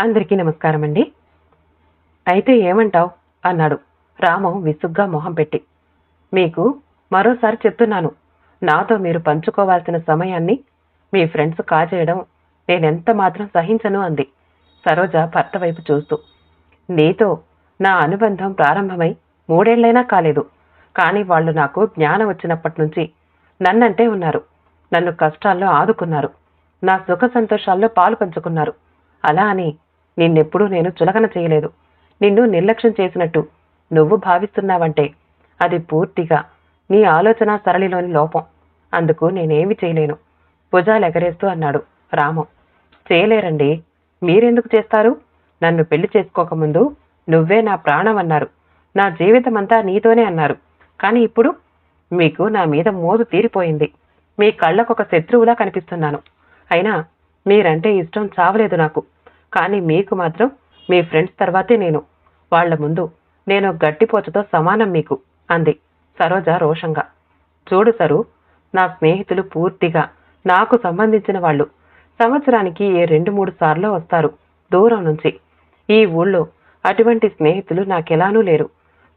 అందరికీ నమస్కారం అండి అయితే ఏమంటావ్? అన్నాడు. రాము విసుగ్గా మొహం పెట్టి. మీకు మరోసారి చెప్తున్నాను. నాతో మీరు పంచుకోవాల్సిన సమయాన్ని మీ ఫ్రెండ్స్ కాజేయడం నేనెంత మాత్రం సహించను అంది. సరోజ భర్త వైపు చూస్తూ. నీతో నా అనుబంధం ప్రారంభమై మూడేళ్ళైనా కాలేదు. కానీ వాళ్ళు నాకు జ్ఞానం వచ్చినప్పటి నుంచి నన్నంటే ఉన్నారు. నన్ను కష్టాల్లో ఆదుకున్నారు. నా సుఖ సంతోషాల్లో పాలు పంచుకున్నారు. అలా అని నిన్నెప్పుడూ నేను చులకన చేయలేదు. నిన్ను నిర్లక్ష్యం చేసినట్టు నువ్వు భావిస్తున్నావంటే అది పూర్తిగా నీ ఆలోచన సరళిలోని లోపం. అందుకు నేనేమి చేయలేను. భుజాలు ఎగరేస్తూ అన్నాడు రాము. చేయలేరండి. మీరెందుకు చేస్తారు? నన్ను పెళ్ళి చేసుకోకముందు నువ్వే నా ప్రాణం అన్నారు. నా జీవితమంతా నీతోనే అన్నారు. కానీ ఇప్పుడు మీకు నా మీద మోజు తీరిపోయింది. మీ కళ్ళకొక శత్రువులా కనిపిస్తున్నాను. అయినా మీరంటే ఇష్టం చావలేదు నాకు. కానీ మీకు మాత్రం మీ ఫ్రెండ్స్ తర్వాతే నేను. వాళ్ళ ముందు నేను గట్టిపోచతో సమానం మీకు అంది సరోజ రోషంగా. చూడు సరు నా స్నేహితులు పూర్తిగా నాకు సంబంధించిన వాళ్ళు. సంవత్సరానికి ఏ రెండు మూడు సార్లు వస్తారు దూరం నుంచి. ఈ ఊళ్ళో అటువంటి స్నేహితులు నాకెలానూ లేరు.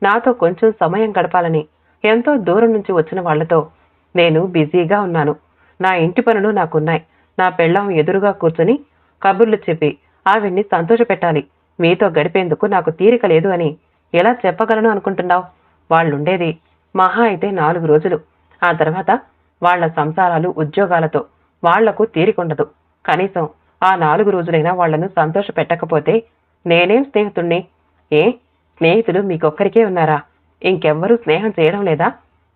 నాతో కొంచెం సమయం గడపాలని ఎంతో దూరం నుంచి వచ్చిన వాళ్ళతో నేను బిజీగా ఉన్నాను. నా ఇంటి పనులు నాకున్నాయి. నా పెళ్ళాం ఎదురుగా కూర్చుని కబుర్లు చెప్పి ఆవిడ్ని సంతోషపెట్టాలి. మీతో గడిపేందుకు నాకు తీరిక లేదు అని ఎలా చెప్పగలను అనుకుంటున్నావు? వాళ్ళుండేది మహా అయితే నాలుగు రోజులు. ఆ తర్వాత వాళ్ళ సంసారాలు ఉద్యోగాలతో వాళ్ళకు తీరికుండదు. కనీసం ఆ నాలుగు రోజులైనా వాళ్ళను సంతోష పెట్టకపోతే నేనేం స్నేహితుణ్ణి? ఏ? స్నేహితులు మీకొక్కరికే ఉన్నారా? ఇంకెవ్వరూ స్నేహం చేయడం లేదా?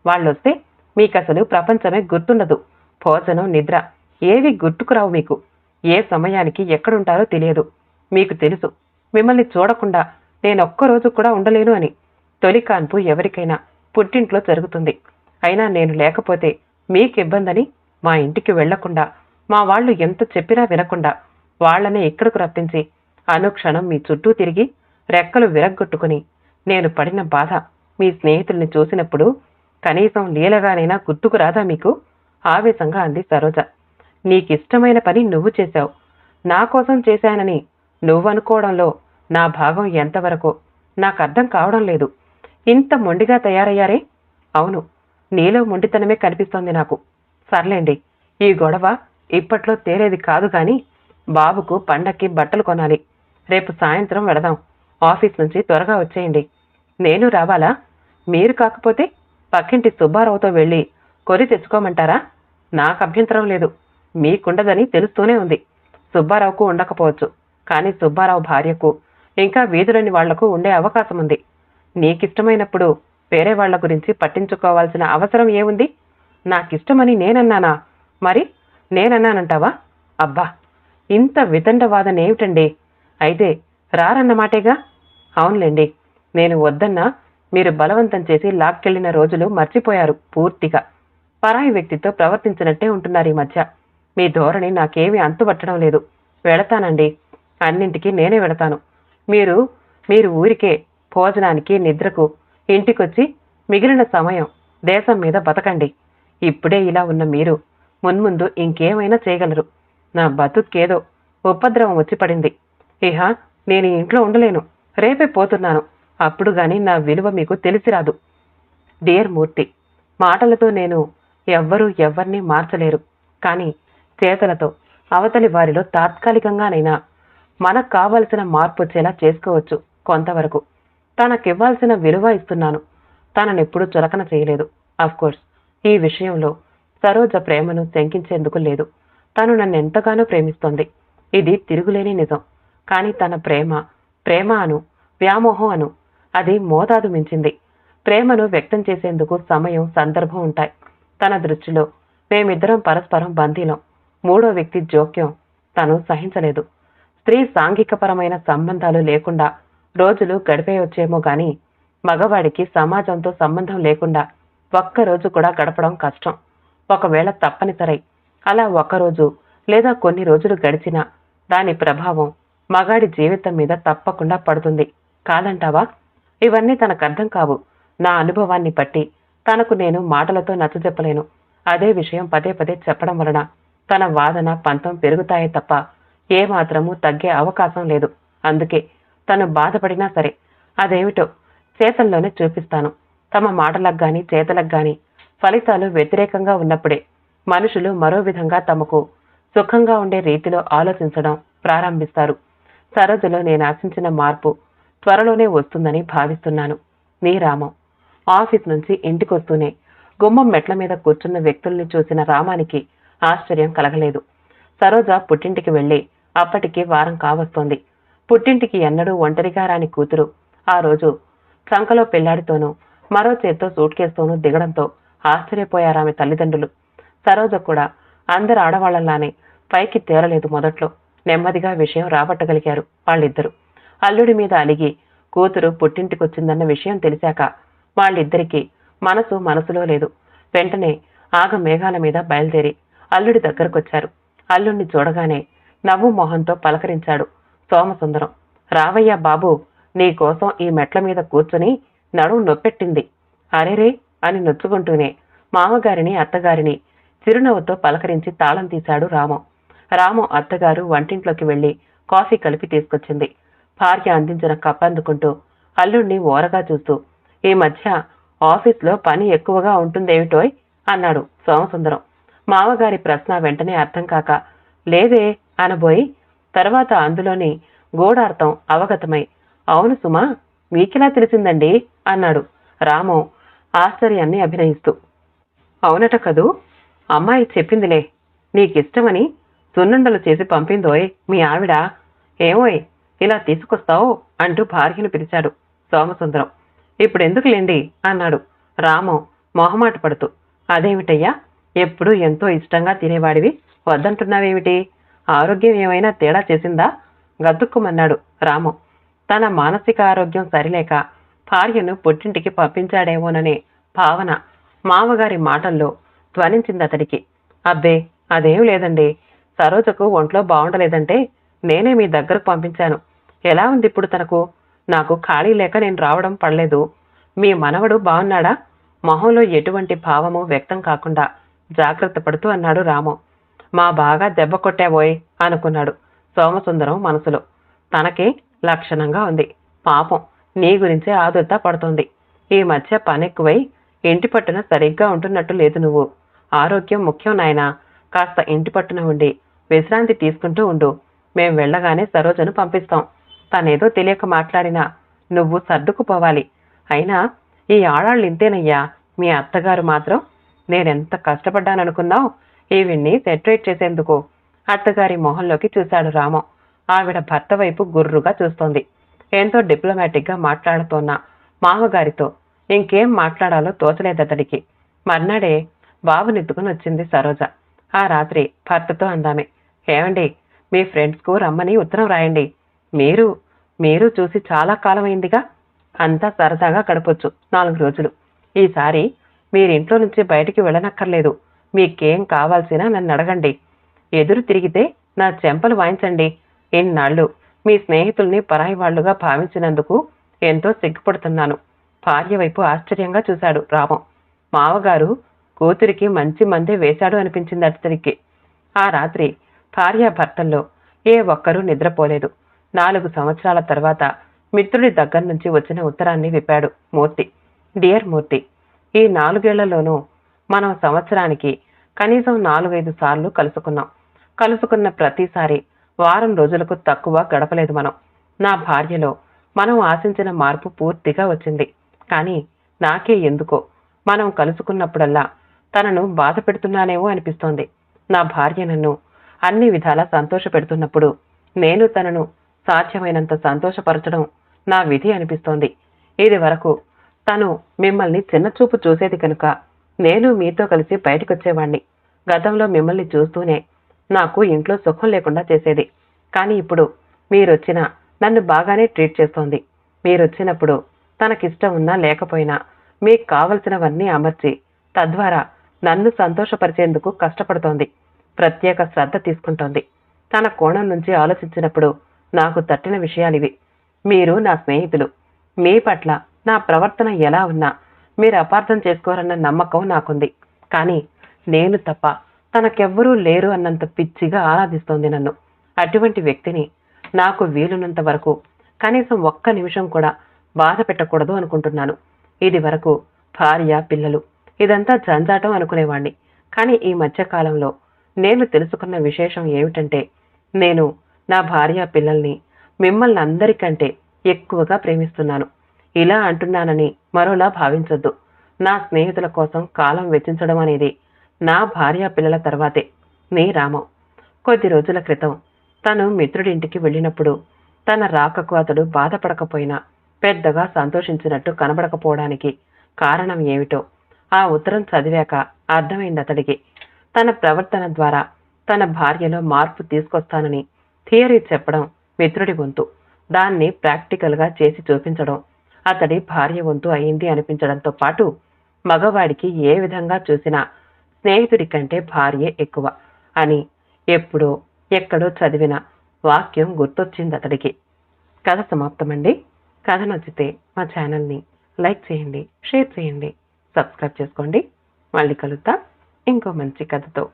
వాళ్ళొస్తే మీకసలు ప్రపంచమే గుర్తుండదు. భోజనం నిద్ర ఏవి గుర్తుకురావు మీకు? ఏ సమయానికి ఎక్కడుంటారో తెలియదు. మీకు తెలుసు. మిమ్మల్ని చూడకుండా నేనొక్కరోజు కూడా ఉండలేను అని తొలి కాన్పు ఎవరికైనా పుట్టింట్లో జరుగుతుంది. అయినా నేను లేకపోతే మీకు ఇబ్బందని మా ఇంటికి వెళ్ళకుండా మా వాళ్ళు ఎంత చెప్పినా వినకుండా వాళ్ళనే ఇక్కడకు రప్పించి అనుక్షణం మీ చుట్టూ తిరిగి రెక్కలు విరగ్గొట్టుకుని నేను పడిన బాధ మీ స్నేహితుల్ని చూసినప్పుడు కనీసం లీలగానైనా గుర్తుకు రాదా మీకు? ఆవేశంగా అంది సరోజ. నీకిష్టమైన పని నువ్వు చేశావు. నా కోసం చేశానని నువ్వు అనుకోవడంలో నా భాగం ఎంతవరకు? నాకు అర్థం కావడం లేదు. ఇంత మొండిగా తయారయ్యారే? అవును నీలో మొండితనమే కనిపిస్తోంది నాకు. సర్లేండి ఈ గొడవ ఇప్పట్లో తేలేది కాదు కానీ బాబుకు పండక్కి బట్టలు కొనాలి. రేపు సాయంత్రం వెడదాం ఆఫీస్ నుంచి త్వరగా వచ్చేయండి. నేను రావాలా? మీరు కాకపోతే పక్కింటి సుబ్బారావుతో వెళ్ళి కొని తెచ్చుకోమంటారా? నాకు అభ్యంతరం లేదు. మీకుండదని తెలుస్తూనే ఉంది. సుబ్బారావుకు ఉండకపోవచ్చు. కానీ సుబ్బారావు భార్యకు ఇంకా వీధులని వాళ్ళకు ఉండే అవకాశం ఉంది నీకిష్టమైనప్పుడు వేరే వాళ్ళ గురించి పట్టించుకోవాల్సిన అవసరం ఏముంది? నాకిష్టమని నేనన్నానా? మరి నేనన్నానంటావా? అబ్బా! ఇంత వితండవాదన ఏమిటండి? అయితే రారన్నమాటేగా అవునులేండి. నేను వద్దన్నా మీరు బలవంతం చేసి లాక్కెళ్ళిన రోజులు మర్చిపోయారు పూర్తిగా. పరాయి వ్యక్తితో ప్రవర్తించినట్టే ఉంటున్నారు ఈ మధ్య. మీ ధోరణి నాకేమీ అంతుపట్టడం లేదు. వెళతానండి. అన్నింటికి నేనే వెళతాను. మీరు మీరు ఊరికే భోజనానికి నిద్రకు ఇంటికొచ్చి మిగిలిన సమయం దేశం మీద బతకండి. ఇప్పుడే ఇలా ఉన్న మీరు మున్ముందు ఇంకేమైనా చేయగలరు. నా బతుకేదో ఉపద్రవం వచ్చి పడింది. ఇహ నేను ఇంట్లో ఉండలేను. రేపే పోతున్నాను. అప్పుడు గాని నా విలువ మీకు తెలిసి రాదు. డియర్ మూర్తి మాటలతో నేను ఎవ్వరూ ఎవ్వరినీ మార్చలేరు. కానీ చేతలతో అవతలి వారిలో తాత్కాలికంగానైనా మనకు కావలసిన మార్పు వచ్చేలా చేసుకోవచ్చు కొంతవరకు. తనకివ్వాల్సిన విలువ ఇస్తున్నాను. తననెప్పుడు చులకన చేయలేదు. కోర్స్ ఈ విషయంలో సరోజ ప్రేమను శంకించేందుకు లేదు. తను నన్ను ఎంతగానో ప్రేమిస్తోంది. ఇది తిరుగులేని నిజం. కానీ తన ప్రేమ ప్రేమ అను వ్యామోహం అను అది మోతాదు మించింది. ప్రేమను వ్యక్తం చేసేందుకు సమయం సందర్భం ఉంటాయి. తన దృష్టిలో మేమిద్దరం పరస్పరం బందీలం మూడో వ్యక్తి జోక్యం. తను సహించలేదు. స్త్రీ సాంఘికపరమైన సంబంధాలు లేకుండా రోజులు గడిపేయొచ్చేమో గాని మగవాడికి సమాజంతో సంబంధం లేకుండా ఒక్కరోజు కూడా గడపడం కష్టం. ఒకవేళ తప్పనిసరై అలా ఒక్కరోజు లేదా కొన్ని రోజులు గడిచినా దాని ప్రభావం మగాడి జీవితం మీద తప్పకుండా పడుతుంది. కాదంటావా? ఇవన్నీ తనకు అర్థం కావు. నా అనుభవాన్ని బట్టి తనకు నేను మాటలతో నచ్చజెప్పలేను. అదే విషయం పదే పదే చెప్పడం వలన తన వాదన పంతం పెరుగుతాయే తప్ప ఏ మాత్రము తగ్గే అవకాశం లేదు. అందుకే తను బాధపడినా సరే అదేమిటో చేతల్లోనే చూపిస్తాను. తమ మాటలకు గాని చేతలకు గాని ఫలితాలు వ్యతిరేకంగా ఉన్నప్పుడే మనుషులు మరో విధంగా తమకు సుఖంగా ఉండే రీతిలో ఆలోచించడం ప్రారంభిస్తారు. సరదులో నేను ఆశించిన మార్పు త్వరలోనే వస్తుందని భావిస్తున్నాను. నీ రామం. ఆఫీస్ నుంచి ఇంటికొస్తూనే గుమ్మం మెట్ల మీద కూర్చున్న వ్యక్తుల్ని చూసిన రామానికి ఆశ్చర్యం కలగలేదు. సరోజ పుట్టింటికి వెళ్ళి అప్పటికి వారం కావస్తోంది. పుట్టింటికి ఎన్నడూ ఒంటరిగా రాని కూతురు. ఆ రోజు సంకలో పిల్లాడితోనూ మరో చేత్తో సూట్ కేసుతోనూ దిగడంతో ఆశ్చర్యపోయారామె తల్లిదండ్రులు. సరోజ కూడా అందరు ఆడవాళ్ళలానే పైకి తేరలేదు మొదట్లో. నెమ్మదిగా విషయం రాబట్టగలిగారు వాళ్ళిద్దరూ. అల్లుడి మీద అలిగి కూతురు పుట్టింటికొచ్చిందన్న విషయం తెలిసాక వాళ్ళిద్దరికీ మనసు మనసులో లేదు. వెంటనే ఆగ మేఘాల మీద బయలుదేరి అల్లుడి దగ్గరకొచ్చారు. అల్లుణ్ణి చూడగానే నవ్వు మొహంతో పలకరించాడు సోమసుందరం. రావయ్య బాబు నీకోసం ఈ మెట్ల మీద కూర్చుని నడుం నొప్పెట్టింది. అరెరే అని నొచ్చుకుంటూనే మామగారిని అత్తగారిని చిరునవ్వుతో పలకరించి తాళం తీశాడు రామం. రామం అత్తగారు వంటింట్లోకి వెళ్ళి కాఫీ కలిపి తీసుకొచ్చింది. భార్య అందించిన కప్పందుకుంటూ అల్లుణ్ణి ఓరగా చూస్తూ ఈ మధ్య ఆఫీస్లో పని ఎక్కువగా ఉంటుందేమిటోయ్? అన్నాడు సోమసుందరం. మామగారి ప్రశ్న వెంటనే అర్థం కాక లేదే అనబోయి తర్వాత అందులోని గూఢార్థం అవగతమై అవును సుమా మీకెలా తెలిసిందండి అన్నాడు రాము ఆశ్చర్యాన్ని అభినయిస్తూ. అవునట కదూ అమ్మాయి చెప్పిందిలే నీకిష్టమని సున్నుండలు చేసి పంపిందోయ్ మీ ఆవిడ. ఏమోయ్ ఇలా తీసుకొస్తావు అంటూ భార్యను పిలిచాడు సోమసుందరం. ఇప్పుడెందుకులేండి అన్నాడు రాము మొహమాట పడుతూ. అదేమిటయ్యా ఎప్పుడూ ఎంతో ఇష్టంగా తినేవాడివి. వద్దంటున్నావేమిటి? ఆరోగ్యం ఏమైనా తేడా చేసిందా? గద్దుక్కుమన్నాడు రాము. తన మానసిక ఆరోగ్యం సరిలేక భార్యను పుట్టింటికి పంపించాడేమోననే భావన మామగారి మాటల్లో ధ్వనించింది అతడికి అబ్బే అదేం లేదండి. సరోజకు ఒంట్లో బాగుండలేదంటే నేనే మీ దగ్గరకు పంపించాను. ఎలా ఉంది ఇప్పుడు తనకు? నాకు ఖాళీ లేక నేను రావడం పడలేదు. మీ మనవడు బాగున్నాడా మొహంలో ఎటువంటి భావము వ్యక్తం కాకుండా జాగ్రత్త పడుతూ అన్నాడు రాము. మా బాగా దెబ్బ కొట్టాబోయ్ అనుకున్నాడు సోమసుందరం మనసులో. తనకి లక్షణంగా ఉంది. పాపం నీ గురించే ఆదుర్త పడుతుంది. ఈ మధ్య పనెక్కువై ఇంటి పట్టున సరిగ్గా ఉంటున్నట్టు లేదు నువ్వు. ఆరోగ్యం ముఖ్యం నాయనా. కాస్త ఇంటి పట్టున ఉండి విశ్రాంతి తీసుకుంటూ ఉండు. మేం వెళ్ళగానే సరోజను పంపిస్తాం. తనేదో తెలియక మాట్లాడినా నువ్వు సర్దుకుపోవాలి. అయినా ఈ ఆడాళ్ళు ఇంతేనయ్యా. మీ అత్తగారు మాత్రం నేనెంత కష్టపడ్డాననుకున్నావు? ఈవిడ్ని సెటరేట్ చేసేందుకు. అత్తగారి మొహంలోకి చూశాడు రామం. ఆవిడ భర్త వైపు గుర్రుగా చూస్తోంది. ఎంతో డిప్లొమాటిక్గా మాట్లాడుతోన్న మామగారితో. ఇంకేం మాట్లాడాలో తోచలేదతడికి. మర్నాడే బాబునెత్తుకుని వచ్చింది సరోజ. ఆ రాత్రి భర్తతో అందామే. ఏమండి మీ ఫ్రెండ్స్కు రమ్మని ఉత్తరం రాయండి. మీరు మీరు చూసి చాలా కాలమైందిగా. అంతా సరదాగా గడపొచ్చు. నాలుగు రోజులు. ఈసారి మీరింట్లో నుంచి బయటికి వెళ్ళనక్కర్లేదు. మీకేం కావాల్సినా నన్ను అడగండి. ఎదురు తిరిగితే నా చెంపలు వాయించండి. ఇన్నాళ్ళు మీ స్నేహితుల్ని పరాయి వాళ్ళుగా భావించినందుకు ఎంతో సిగ్గుపడుతున్నాను. భార్య వైపు ఆశ్చర్యంగా చూశాడు రామం. మావగారు కూతురికి మంచి మందే వేశాడు అనిపించింది అతనికి ఆ రాత్రి భార్యాభర్తల్లో ఏ ఒక్కరూ నిద్రపోలేదు. నాలుగు సంవత్సరాల తర్వాత మిత్రుడి దగ్గర నుంచి వచ్చిన ఉత్తరాన్ని విప్పాడు మూర్తి. డియర్ మూర్తి ఈ నాలుగేళ్ళలోనూ మనం సంవత్సరానికి కనీసం నాలుగైదు సార్లు కలుసుకున్నాం. కలుసుకున్న ప్రతిసారి వారం రోజులకు తక్కువ గడపలేదు మనం. నా భార్యలో మనం ఆశించిన మార్పు పూర్తిగా వచ్చింది. కానీ నాకే ఎందుకో మనం కలుసుకున్నప్పుడల్లా తనను బాధ పెడుతున్నానేమో అనిపిస్తోంది. నా భార్య నన్ను అన్ని విధాలా సంతోష పెడుతున్నప్పుడు నేను తనను సాధ్యమైనంత సంతోషపరచడం నా విధి అనిపిస్తోంది. ఇది వరకు తను మిమ్మల్ని చిన్నచూపు చూసేది కనుక నేను మీతో కలిసి బయటకొచ్చేవాణ్ణి. గతంలో మిమ్మల్ని చూస్తూనే నాకు ఇంట్లో సుఖం లేకుండా చేసేది. కానీ ఇప్పుడు మీరొచ్చిన నన్ను బాగానే ట్రీట్ చేస్తోంది. మీరొచ్చినప్పుడు తనకిష్టం ఉన్నా లేకపోయినా మీకు కావలసినవన్నీ అమర్చి తద్వారా నన్ను సంతోషపరిచేందుకు కష్టపడుతోంది. ప్రత్యేక శ్రద్ధ తీసుకుంటోంది. తన కోణం నుంచి ఆలోచించినప్పుడు నాకు తట్టిన విషయాలివి. మీరు నా స్నేహితులు. మీ పట్ల నా ప్రవర్తన ఎలా ఉన్నా మీరు అపార్థం చేసుకోరన్న నమ్మకం నాకుంది. కానీ నేను తప్ప తనకెవ్వరూ లేరు అన్నంత పిచ్చిగా ఆరాధిస్తోంది నన్ను. అటువంటి వ్యక్తిని నాకు వీలున్నంత వరకు కనీసం ఒక్క నిమిషం కూడా బాధ పెట్టకూడదు అనుకుంటున్నాను. ఇది వరకు భార్య పిల్లలు ఇదంతా జంజాటం అనుకునేవాణ్ణి. కానీ ఈ మధ్యకాలంలో నేను తెలుసుకున్న విశేషం ఏమిటంటే నేను నా భార్య పిల్లల్ని మిమ్మల్ని అందరికంటే ఎక్కువగా ప్రేమిస్తున్నాను. ఇలా అంటున్నానని మరోలా భావించొద్దు. నా స్నేహితుల కోసం కాలం వెచ్చించడం అనేది నా భార్య పిల్లల తర్వాతే. నీ రామం. కొద్ది రోజుల క్రితం తను మిత్రుడింటికి వెళ్ళినప్పుడు తన రాకకు అతడు బాధపడకపోయినా పెద్దగా సంతోషించినట్టు కనబడకపోవడానికి కారణం ఏమిటో ఆ ఉత్తరం చదివాక అర్థమైంది అతడికి తన ప్రవర్తన ద్వారా తన భార్యలో మార్పు తీసుకొస్తానని థియరీ చెప్పడం మిత్రుడి గొంతు. దాన్ని ప్రాక్టికల్గా చేసి చూపించడం అతడి భార్య వంతు అయింది అనిపించడంతో పాటు మగవాడికి ఏ విధంగా చూసినా స్నేహితుడి కంటే భార్యే ఎక్కువ అని ఎప్పుడో ఎక్కడో చదివిన వాక్యం గుర్తొచ్చింది అతడికి. కథ సమాప్తమండి. కథ నచ్చితే మా ఛానల్ని లైక్ చేయండి షేర్ చేయండి సబ్స్క్రైబ్ చేసుకోండి. మళ్ళీ కలుద్దాం. ఇంకో మంచి కథతో.